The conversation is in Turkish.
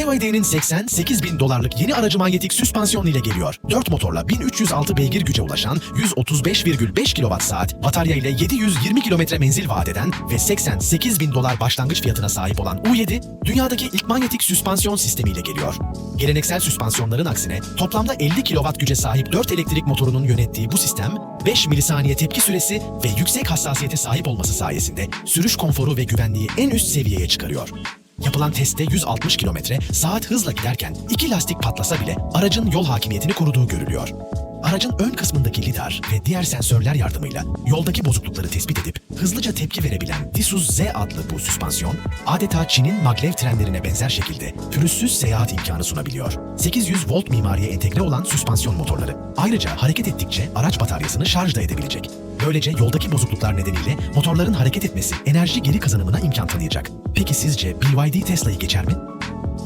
BYD'nin 88 bin dolarlık yeni aracı manyetik süspansiyon ile geliyor. 4 motorla 1306 beygir güce ulaşan 135,5 kWh, batarya ile 720 km menzil vaat eden ve 88 bin dolar başlangıç fiyatına sahip olan U7, dünyadaki ilk manyetik süspansiyon sistemiyle geliyor. Geleneksel süspansiyonların aksine toplamda 50 kW güce sahip 4 elektrik motorunun yönettiği bu sistem, 5 milisaniye tepki süresi ve yüksek hassasiyete sahip olması sayesinde sürüş konforu ve güvenliği en üst seviyeye çıkarıyor. Yapılan testte 160 km saat hızla giderken iki lastik patlasa bile aracın yol hakimiyetini koruduğu görülüyor. Aracın ön kısmındaki lidar ve diğer sensörler yardımıyla yoldaki bozuklukları tespit edip hızlıca tepki verebilen Disus Z adlı bu süspansiyon, adeta Çin'in maglev trenlerine benzer şekilde pürüzsüz seyahat imkanı sunabiliyor. 800 volt mimariye entegre olan süspansiyon motorları. Ayrıca hareket ettikçe araç bataryasını şarj da edebilecek. Böylece yoldaki bozukluklar nedeniyle motorların hareket etmesi enerji geri kazanımına imkan tanıyacak. Peki sizce BYD Tesla'yı geçer mi?